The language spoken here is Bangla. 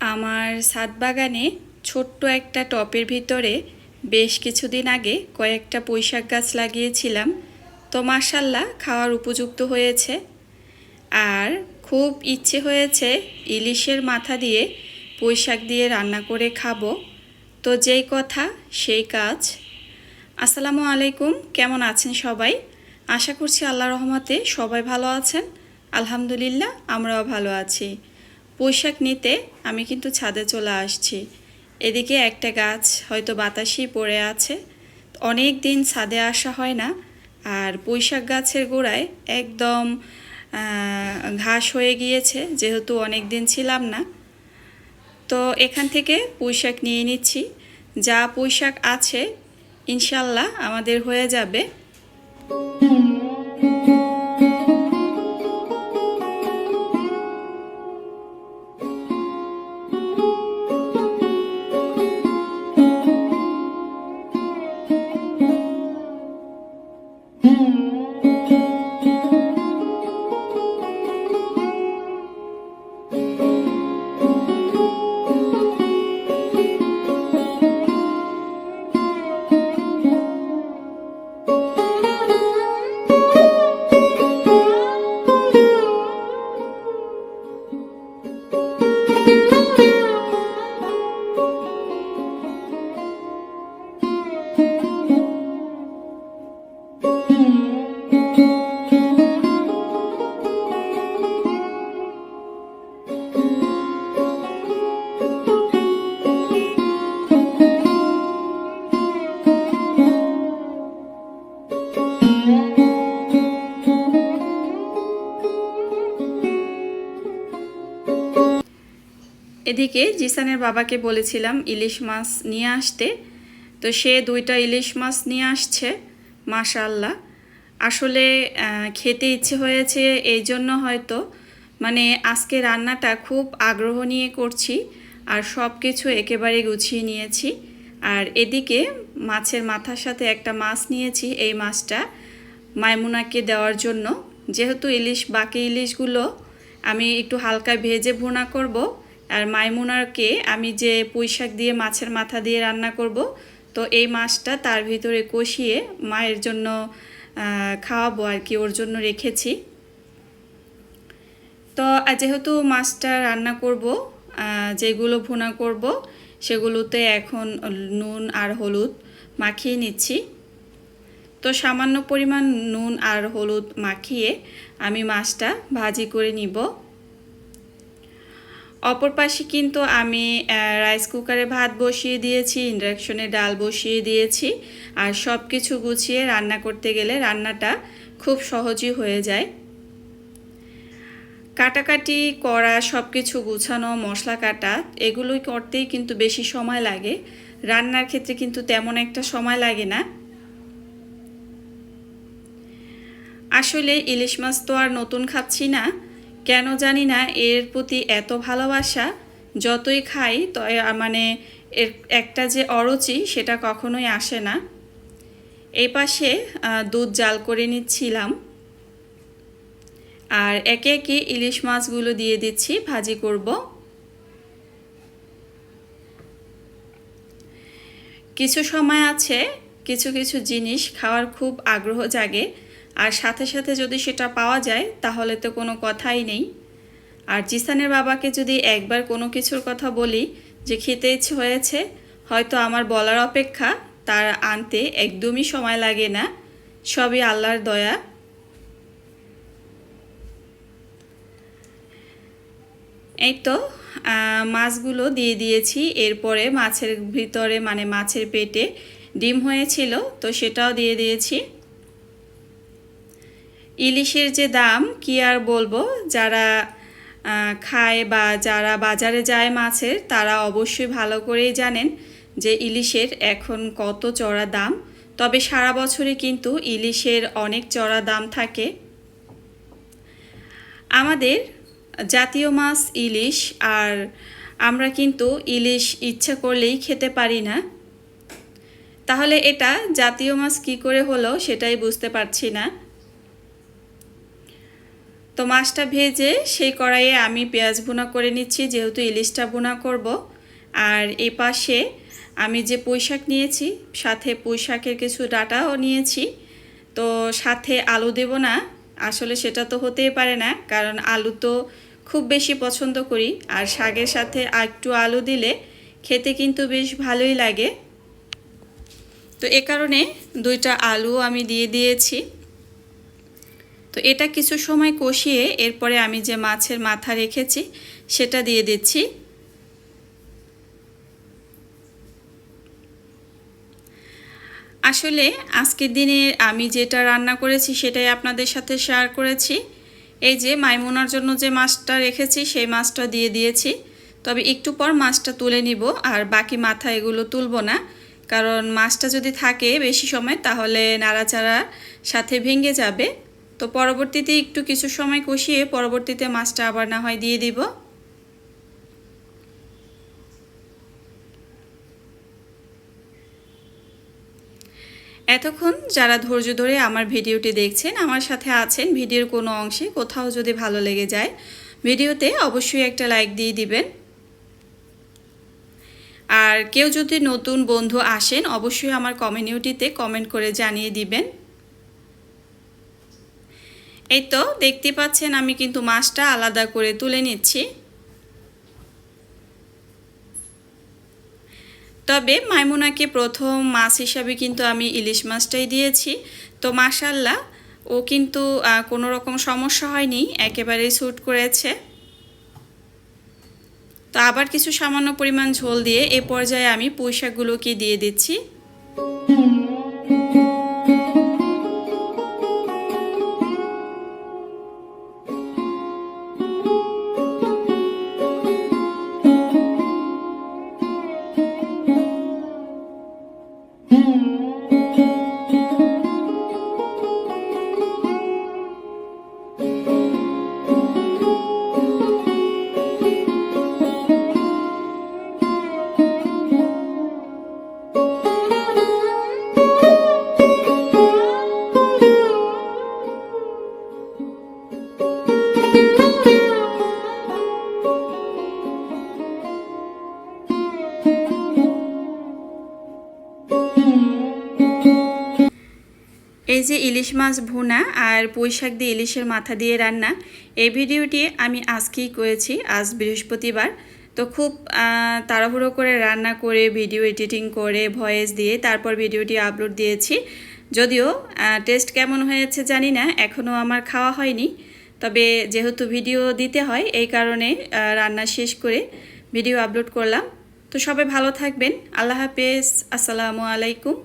আমার ছাদ বাগানে ছোট্ট একটা টপের ভিতরে বেশ কিছুদিন আগে কয়েকটা পুঁইশাক গাছ লাগিয়েছিলাম। তো মাসাল্লাহ খাওয়ার উপযুক্ত হয়েছে। আর খুব ইচ্ছে হয়েছে ইলিশের মাথা দিয়ে পুঁইশাক দিয়ে রান্না করে খাব। তো যেই কথা, সেই কাজ। আসসালামু আলাইকুম, কেমন আছেন সবাই? আশা করছি আল্লাহ রহমতে সবাই ভালো আছেন। আলহামদুলিল্লাহ, আমরাও ভালো আছি। পোশাক নিতে আমি কিন্তু ছাদে চলে আসছি। এদিকে একটা গাছ হয়তো বাতাসেই পড়ে আছে। অনেক দিন ছাদে আসা হয় না আর পুঁইশাক গাছের গোড়ায় একদম ঘাস হয়ে গিয়েছে, যেহেতু অনেক দিন ছিলাম না। তো এখান থেকে পুঁইশাক নিয়ে নিচ্ছি। যা পুঁইশাক আছে, ইনশাল্লাহ আমাদের হয়ে যাবে। এদিকে জিসানের বাবাকে বলেছিলাম ইলিশ মাছ নিয়ে আসতে। তো সে দুইটা ইলিশ মাছ নিয়ে আসছে মাশাল্লাহ আসলে খেতে ইচ্ছে হয়েছে, এই জন্য হয়তো। মানে আজকে রান্নাটা খুব আগ্রহ নিয়ে করছি আর সব কিছু একেবারে গুছিয়ে নিয়েছি। আর এদিকে মাছের মাথার সাথে একটা মাছ নিয়েছি, এই মাছটা মাইমুনাকে দেওয়ার জন্য। যেহেতু ইলিশ, বাকি ইলিশগুলো আমি একটু হালকা ভেজে ভুনা করব আর মাইমুনারকে আমি যে পুঁইশাক দিয়ে, মাছের মাথা দিয়ে রান্না করব, তো এই মাছটা তার ভিতরে কষিয়ে মায়ের জন্য খাওয়াবো আর কি, ওর জন্য রেখেছি। তো যেহেতু মাছটা রান্না করব যেগুলো ভুনা করব, সেগুলোতে এখন নুন আর হলুদ মাখিয়ে নিচ্ছি। তো সামান্য পরিমাণ নুন আর হলুদ মাখিয়ে আমি মাছটা ভাজি করে নিব। অপর পাশে কিন্তু আমি রাইস কুকারে ভাত বসিয়ে দিয়েছি ইন্ডাকশনে ডাল বসিয়ে দিয়েছি আর সব কিছু গুছিয়ে রান্না করতে গেলে রান্নাটা খুব সহজই হয়ে যায়। কাটাকাটি করা সব কিছু গুছানো, মশলা কাটা এগুলোই করতেই কিন্তু বেশি সময় লাগে। রান্নার ক্ষেত্রে কিন্তু তেমন একটা সময় লাগে না। আসলে ইলিশ মাছ তো আর নতুন খাচ্ছি না। কেন জানি না, এর প্রতি এত ভালোবাসা, যতই খাই তো মানে এর একটা যে অরুচি, সেটা কখনোই আসে না। এই পাশে দুধ জাল করে নিচ্ছিলাম। আর একে একে ইলিশ মাছগুলো দিয়ে দিচ্ছি, ভাজি করব। কিছু সময় আছে, কিছু কিছু জিনিস খাওয়ার খুব আগ্রহ জাগে। আর সাথে সাথে যদি সেটা পাওয়া যায়, তাহলে তো কোনো কথাই নেই। আর জিসানের বাবাকে যদি একবার কোনো কিছুর কথা বলি যে খেতে ইচ্ছে হয়েছে, হয়তো আমার বলার অপেক্ষা তার আনতে একদমই সময় লাগে না। সবই আল্লাহর দয়া। এই তো মাছগুলো দিয়ে দিয়েছি। এরপরে মাছের ভিতরে মানে মাছের পেটে ডিম হয়েছিল, তো সেটাও দিয়ে দিয়েছি। ইলিশের যে দাম, কি আর বলব? যারা খায় বা যারা বাজারে যায় মাছের, তারা অবশ্যই ভালো করেই জানেন যে ইলিশের এখন কত চড়া দাম। তবে সারা বছরে কিন্তু ইলিশের অনেক চড়া দাম থাকে। আমাদের জাতীয় মাছ ইলিশ, আর আমরা কিন্তু ইলিশ ইচ্ছা করলেই খেতে পারি না। তাহলে এটা জাতীয় মাছ কি করে হলো সেটাই বুঝতে পারছি না। তো মাছটা ভেজে সেই কড়াইয়ে আমি পেঁয়াজ ভুনা করে নিচ্ছি, যেহেতু ইলিশটা ভুনা করব। আর এই পাশে আমি যে পুঁই শাক নিয়েছি, সাথে পুঁই শাকের কিছু ডাটাও নিয়েছি। তো সাথে আলু দেব না, আসলে সেটা তো হতেই পারে না, কারণ আলু তো খুব বেশি পছন্দ করি। আর শাকের সাথে একটু আলু দিলে খেতে কিন্তু বেশ ভালোই লাগে। তো এ কারণে দুইটা আলু আমি দিয়ে দিয়েছি। তো এটা কিছু সময় কষিয়ে এরপরে আমি যে মাছের মাথা রেখেছি, সেটা দিয়ে দিচ্ছি। আসলে আজকের দিনে আমি যেটা রান্না করেছি, সেটাই আপনাদের সাথে শেয়ার করেছি। এই যে মাইমুনার জন্য যে মাছটা রেখেছি, সেই মাছটা দিয়ে দিয়েছি। তবে একটু পর মাছটা তুলে নিব, আর বাকি মাথা এগুলো তুলবো না। কারণ মাছটা যদি থাকে বেশি সময়, তাহলে নাড়াচাড়ার সাথে ভেঙে যাবে। তো পরবর্তীতে একটু কিছু সময় কষিয়ে পরবর্তীতে মাছটা আবার না হয় দিয়ে দিব। এতক্ষণ যারা ধৈর্য ধরে আমার ভিডিওটি দেখছেন, আমার সাথে আছেন ভিডিওর কোনো অংশে, কোথাও যদি ভালো লেগে যায়, ভিডিওতে অবশ্যই একটা লাইক দিয়ে দিবেন। আর কেউ যদি নতুন বন্ধু আসেন, অবশ্যই আমার কমিউনিটিতে কমেন্ট করে জানিয়ে দিবেন। এই তো, দেখতে পাচ্ছেন আমি কিন্তু মাছটা আলাদা করে তুলে নিচ্ছি। তবে মাইমুনাকে প্রথম মাছ হিসাবে কিন্তু আমি ইলিশ মাছটাই দিয়েছি। তো মাশাল্লাহ, ও কিন্তু কোনো রকম সমস্যা হয়নি, একেবারেই স্যুট করেছে। তো আবার কিছু সামান্য পরিমাণ ঝোল দিয়ে এ পর্যায়ে আমি পুঁইশাকগুলোকে দিয়ে দিচ্ছি। Zoom এই যে ইলিশ মাছ ভুনা আর পুঁই শাক দিয়ে ইলিশের মাথা দিয়ে রান্না, এই ভিডিওটি আমি আজকেই করেছি, আজ বৃহস্পতিবার। তো খুব তাড়াহুড়ো করে রান্না করে, ভিডিও এডিটিং করে, ভয়েস দিয়ে তারপর ভিডিওটি আপলোড দিয়েছি। যদিও টেস্ট কেমন হয়েছে জানি না এখনও আমার খাওয়া হয়নি। তবে যেহেতু ভিডিও দিতে হয়, এই কারণে রান্না শেষ করে ভিডিও আপলোড করলাম। তো সবাই ভালো থাকবেন। আল্লাহ হাফেজ। আসসালামু আলাইকুম।